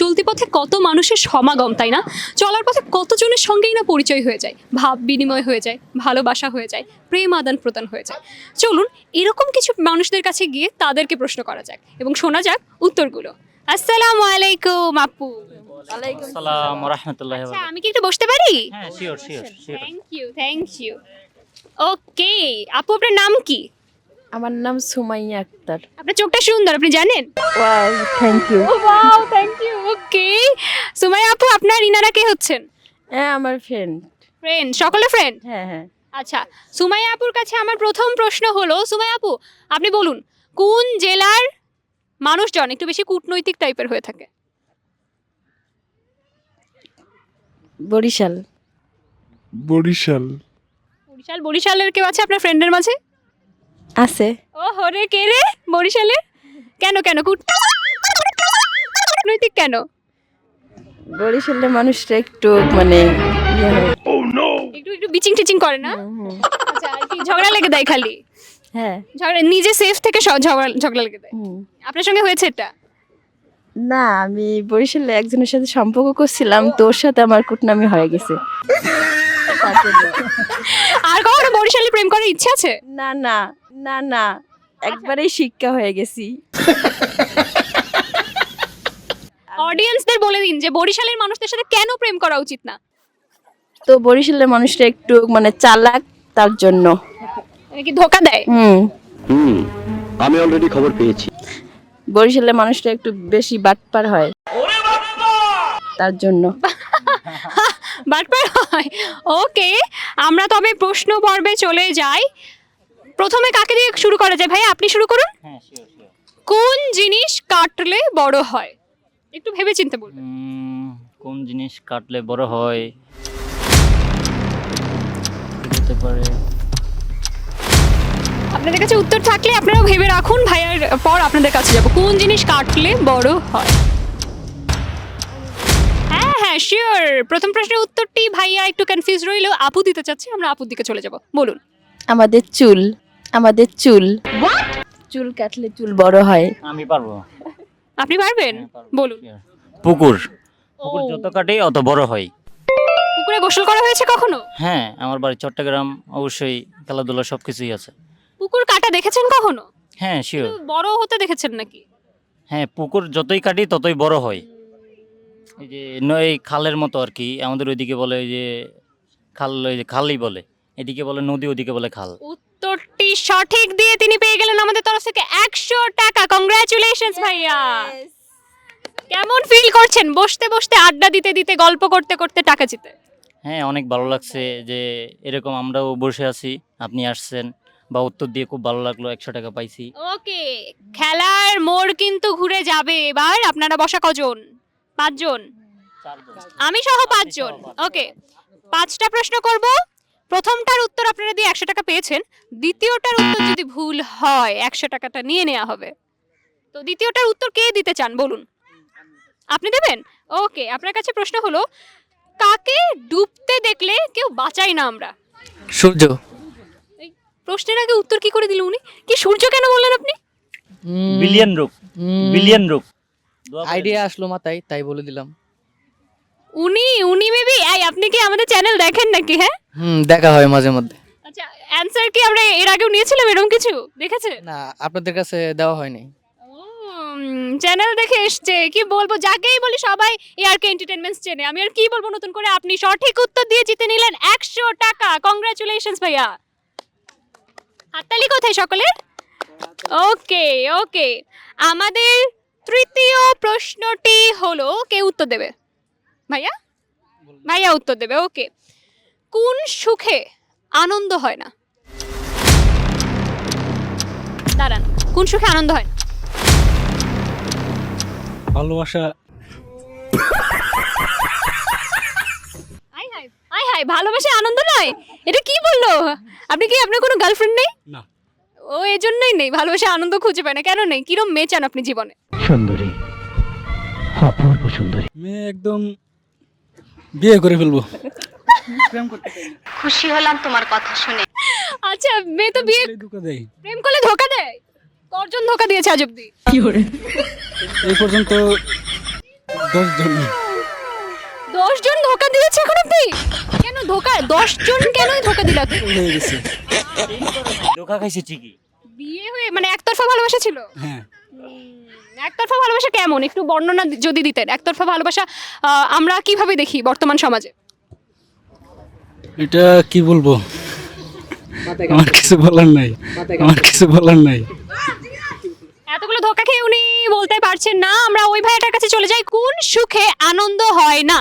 চলতি পথে কত মানুষের সমাগম তাই না? চলার পথে কতজনের সঙ্গেই না পরিচয় হয়ে যায়? ভাব বিনিময় হয়ে যায় ভালোবাসা হয়ে যায় প্রেম আদান প্রদান হয়ে যায়। চলুন এরকম কিছু মানুষদের কাছে গিয়ে তাদেরকে প্রশ্ন করা যাক এবং শোনা যাক উত্তরগুলো। আসসালামু আলাইকুম আপু। রহমতুল্লাহ আচ্ছা আমি কি একটু বসতে পারি? হ্যাঁ sure sure sure thank you thank you okay আপু আপনার নাম কি? আমার নাম সুমাইয়া আক্তার। আপনার চোখটা সুন্দর আপনি জানেন? Wow thank you wow thank you okay Sumaiya আপু আপনার ইনারা কে হচ্ছেন? হ্যাঁ আমার ফ্রেন্ড ফ্রেন্ড সকলে ফ্রেন্ড হ্যাঁ হ্যাঁ। আচ্ছা সুমাইয়া আপুর কাছে আমার প্রথম প্রশ্ন হলো সুমাইয়া আপু আপনি বলুন কোন জেলার মানুষজন একটু বেশি কূটনৈতিক টাইপের হয়ে থাকে? বরিশাল। বরিশাল। বরিশাল বরিশালের কেউ আছে আপনার ফ্রেন্ডের মাঝে? আছে। ও হরে কে রে? বরিশালে? কেন কেন? কূট- কূটনৈতিক কেন? বরিশালের মানুষটা একটু মানে ইয়ে হয়। একটু একটু বিচিং টিচিং করে না? হুম, হুম। আচ্ছা কি ঝগড়া লেগে দেয় খালি? হ্যাঁ। ঝগড়া নিজে সেফ থেকে ঝগড়া ঝগড়া লেগে দেয়। আপনার সঙ্গে হয়েছে এটা? না আমি বরিশালে একজনের সাথে সম্পর্ক করছিলাম তোর সাথে আমার কুটনামি হয়ে গেছে। আর কখনো বরিশালে প্রেম করার ইচ্ছা আছে? না না। না না একবারেই শিক্ষা হয়ে গেছি। অডিয়েন্সদের বলে দিন যে বরিশালের মানুষদের সাথে কেন প্রেম করা উচিত না? তো বরিশালের মানুষটা একটু মানে চালাক তার জন্য। মানে কি ধোকা দেয়? হুম। হুম আমি অলরেডি খবর পেয়েছি। বরিশালের মানুষটা একটু বেশি বাটপার হয়। তার জন্য। বাটপার হয়। ওকে আমরা তবে প্রশ্ন পর্বে চলে যাই। প্রথমে কাকে দিয়ে শুরু করা যায়? ভাই আপনি শুরু করুন। হ্যাঁ কোন জিনিস কাটলে বড় হয়? একটু ভেবে চিন্তে বলবেন কোন জিনিস কাটলে বড় হয়? হতে পারে। আপনাদের কাছে উত্তর থাকলে আপনারা ভেবে রাখুন ভাইয়ার পর আপনাদের কাছে যাব। কোন জিনিস কাটলে বড় হয়? হ্যাঁ হ্যাঁ শিওর প্রথম প্রশ্নের উত্তরটি ভাইয়া একটু কনফিউজ রইলেও আপু দিতে চাচ্ছি আমরা আপুর দিকে চলে যাব। বলুন। আমাদের চুল। আমাদের চুল। চুল কাটলে চুল বড় হয়। আমি পারব। আপনি পারবেন? হ্যাঁ, বলুন। পুকুর। পুকুর যত কাটে অত বড় হয়। পুকুরে গোসল করা হয়েছে কখনো? হ্যাঁ আমার বাড়ি চট্টগ্রাম অবশ্যই খেলাধুলা সব কিছুই আছে। পুকুর কাটা দেখেছেন কখনো? হ্যাঁ শিওর বড় হতে দেখেছেন নাকি? হ্যাঁ পুকুর যতই কাটি ততই বড় হয়। এই যে নয় খালের মতো আর কি আমাদের ওইদিকে বলে যে খাল ওই যে খালই বলে। এদিকে বলে নদী ওদিকে বলে খাল। উত্তরটি সঠিক দিয়ে তিনি পেয়ে গেলেন আমাদের তরফ থেকে একশো টাকা। কংগ্রাচুলেশনস ভাইয়া। কেমন ফিল করছেন? বসতে বসতে আড্ডা দিতে দিতে গল্প করতে করতে টাকা জিতে। হ্যাঁ অনেক ভালো লাগছে যে এরকম আমরাও বসে আছি আপনি আসছেন বা উত্তর দিয়ে খুব ভালো লাগল একশো টাকা পাইছি। ওকে খেলার মোড় কিন্তু ঘুরে যাবে। এবার আপনারা বসা কজন? পাঁচজন? আমি সহ পাঁচজন। ওকে পাঁচটা প্রশ্ন করব। প্রথমটার উত্তর আপনারা দিয়ে একশো টাকা পেয়েছেন। দ্বিতীয়টার উত্তর যদি ভুল হয় একশো টাকাটা নিয়ে নেওয়া হবে। তো দ্বিতীয়টার উত্তর কে দিতে চান বলুন? আপনি দেবেন? ওকে আপনার কাছে প্রশ্ন হলো কাকে ডুবতে দেখলে কেউ বাঁচাই না আমরা? সূর্য। প্রশ্নের আগে উত্তর কি করে দিল উনি? কি সূর্য কেন বললেন আপনি? বিলিয়ন রূপ বিলিয়ন রূপ। আইডিয়া আসলো মাথায় তাই বলে দিলাম। উনি উনি মেবি এই আপনি কি আমাদের চ্যানেল দেখেন নাকি হ্যাঁ? হুম দেখা হয় মাঝে মধ্যে। আচ্ছা অ্যানসার কি আমরা এর আগেও নিয়েছিলাম এরকম কিছু? দেখেছে? না আপনাদের কাছে দেওয়া হয়নি। চ্যানেল দেখে এসছে। কি বলব যাকেই বলি সবাই এআরকে এন্টারটেনমেন্টস চেনে। আমি আর কি বলব নতুন করে? আপনি সঠিক উত্তর দিয়ে জিতে নিলেন একশো টাকা। কংগ্রাচুলেশনস ভাইয়া। হাততালি কোথায় সকলের? ওকে ওকে। আমাদের তৃতীয় প্রশ্নটি হলো কে উত্তর দেবে? ভাইয়া ভাইয়া উত্তর দেবে ওকে। কোন সুখে আনন্দ হয় না? দাঁড়ান কোন সুখে আনন্দ হয় না? ভালোবাসা। আই হাই আই হাই ভালোবাসা আনন্দ নয়? এটা কি বলল? আপনি কি আপনার কোনো গার্লফ্রেন্ড নেই? না। ও এজন্যই নেই ভালোবাসা আনন্দ খুঁজে পায় না। কেন নেই? কিরম মেয়ে চান আপনি জীবনে? সুন্দরী। অপূর্ব সুন্দরী। মেয়ে একদম বিয়ে করে ফেলব। খুশি হলাম তোমার কথা শুনে। আচ্ছা মেয়ে তো বিয়ে ধোকা দেয়। প্রেম করলে ধোকা দেয়? কজন ধোকা দিয়েছে আজ অব্দি? এই পর্যন্ত দশজন দশ জন ধোকা দিয়েছে এখন অব্দি? কেন ধোকা? দশ জন কেন ধোকা দিল? হয়ে গেছে। ধোকা খাইছে ঠিকই। বিয়ে হয়ে মানে একতরফা ভালোবাসা ছিল? হ্যাঁ। একতরফা ভালোবাসা কেমন? একটু বর্ণনা যদি দিতেন। একতরফা ভালোবাসা আমরা কীভাবে দেখি বর্তমান সমাজে? এটা কি বলব? আমার কিছু বলার নাই। আমার কিছু বলার নাই। এতগুলো ধোকা খেয়ে উনি বলতে পারছেন না। আমরা ওই ভাইয়াটার কাছে চলে যাই। কোন সুখে আনন্দ হয় না?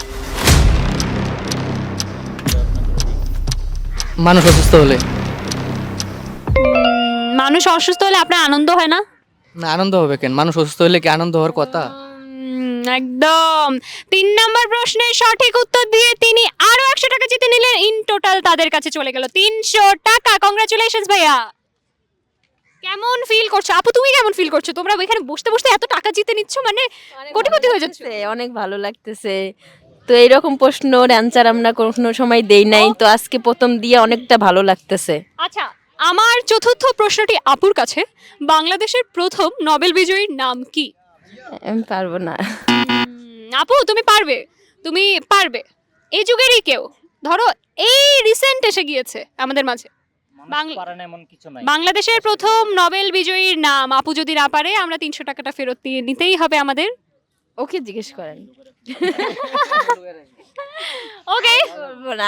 মানুষ অসুস্থ হলে। মানুষ অসুস্থ হলে আপনার আনন্দ হয় না? না আনন্দ হবে কেন? মানুষ অসুস্থ হলে কি আনন্দ হওয়ার কথা? উম, একদম। তিন নম্বর প্রশ্নের সঠিক উত্তর দিয়ে তিনি আরও একশো টাকা জিতে নিলেন। ইন টোটাল তাদের কাছে চলে গেল তিনশো টাকা। কংগ্রাচুলেশন ভাইয়া। কেমন ফিল করছ? আপু তুমি কেমন ফিল করছ? তোমরা এখানে বসতে বসতে এত টাকা জিতে নিচ্ছ মানে কোটিপতি হয়ে যাচ্ছে। লাগতেছে, অনেক ভালো লাগতেছে। তো এইরকম প্রশ্নর অ্যান্সার আমরা কোনো সময় দেই নাই। তো আজকে প্রথম দিয়ে অনেকটা ভালো লাগতেছে। আচ্ছা আমার চতুর্থ প্রশ্নটি আপুর কাছে। বাংলাদেশের প্রথম নোবেল বিজয়ীর নাম কি? আমি পারব না। আপু তুমি পারবে। তুমি পারবে। এই যুগেরই কেউ। ধরো এই রিসেন্ট এসে গিয়েছে আমাদের মাঝে। বাংলা- পারে না এমন কিছু নাই। বাংলাদেশের প্রথম নোবেল বিজয়ীর নাম আপু যদি না পারে আমরা তিনশো টাকাটা ফেরত দিয়ে নিতেই হবে আমাদের। ওকে জিজ্ঞেস করেন। ওকে।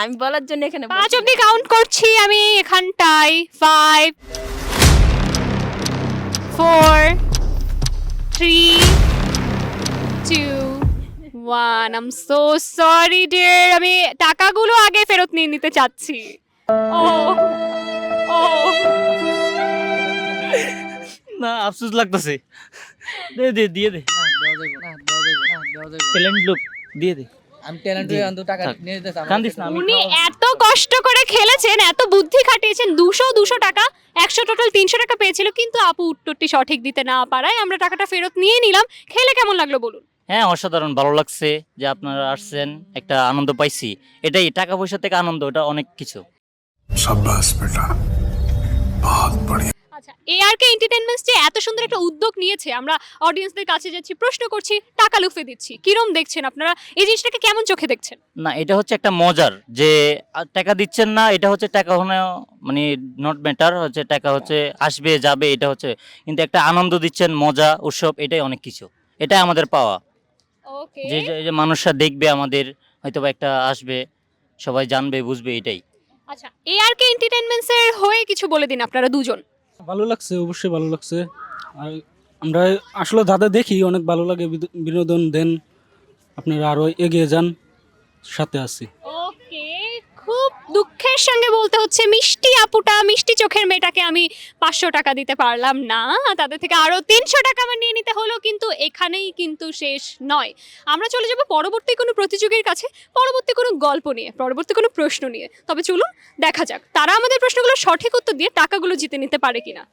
আমি বলার জন্য এখানে পাঁচ। অব্দি কাউন্ট করছি আমি এখানটায়। Five four three two one um so sorry dear আমি টাকাগুলো আগে ফেরত নিয়ে নিতে চাচ্ছি। ও ও না আফসোস লাগতেছে। দে দে দিয়ে দে। না উনি এত কষ্ট করে খেলেছেন এত বুদ্ধি দুশো দুশো টাকা একশো টোটাল তিনশো টাকা পেয়েছিল কিন্তু আপু উত্তরটি সঠিক দিতে না পারায় আমরা টাকাটা ফেরত নিয়ে নিলাম। খেলে কেমন লাগল বলুন? হ্যাঁ অসাধারণ ভালো লাগছে যে আপনারা আসছেন একটা আনন্দ পাইছি। এটাই টাকা পয়সা থেকে আনন্দ এটা অনেক কিছু। বেটা। আচ্ছা এআরকে এন্টারটেনমেন্টস যে এত সুন্দর একটা উদ্যোগ নিয়েছে আমরা অডিয়েন্সদের কাছে যাচ্ছি প্রশ্ন করছি টাকা লুফে দিচ্ছি। কিরম দেখছেন আপনারা? এই জিনিসটাকে কেমন চোখে দেখছেন? না এটা হচ্ছে একটা মজার যে টাকা দিচ্ছেন না এটা হচ্ছে টাকা হনে মানে নট ম্যাটার হচ্ছে টাকা হচ্ছে আসবে যাবে এটা হচ্ছে কিন্তু একটা আনন্দ দিচ্ছেন মজা উৎসব এটাই অনেক কিছু। এটাই আমাদের পাওয়া। যে যে- মানুষরা দেখবে আমাদের হয়তো বা একটা আসবে সবাই জানবে বুঝবে এটাই। আচ্ছা এআরকে এন্টারটেনমেন্টস এর হয়ে কিছু বলে দিন আপনারা দুজন। ভালো লাগছে, অবশ্যই ভালো লাগছে। আর আমরা আসলে দাদা দেখি, অনেক ভালো লাগে বিনোদন দেন, আপনারা আরও এগিয়ে যান, সাথে আছি। ওকে, খুব দুঃখের সঙ্গে বলতে হচ্ছে, মিষ্টি আপুটা, মিষ্টি চোখের মেয়েটাকে আমি পাঁচশো টাকা দিতে পারলাম না। তাদের থেকে আরও তিনশো টাকা আমার নিয়ে নিতে হলো কিন্তু এখানেই কিন্তু শেষ নয়। আমরা চলে যাব পরবর্তী কোনো প্রতিযোগীর কাছে, পরবর্তী কোনো গল্প নিয়ে, পরবর্তী কোনো প্রশ্ন নিয়ে। তবে চলুন, দেখা যাক, তারা আমাদের প্রশ্নগুলো সঠিক উত্তর দিয়ে টাকাগুলো জিতে নিতে পারে কিনা।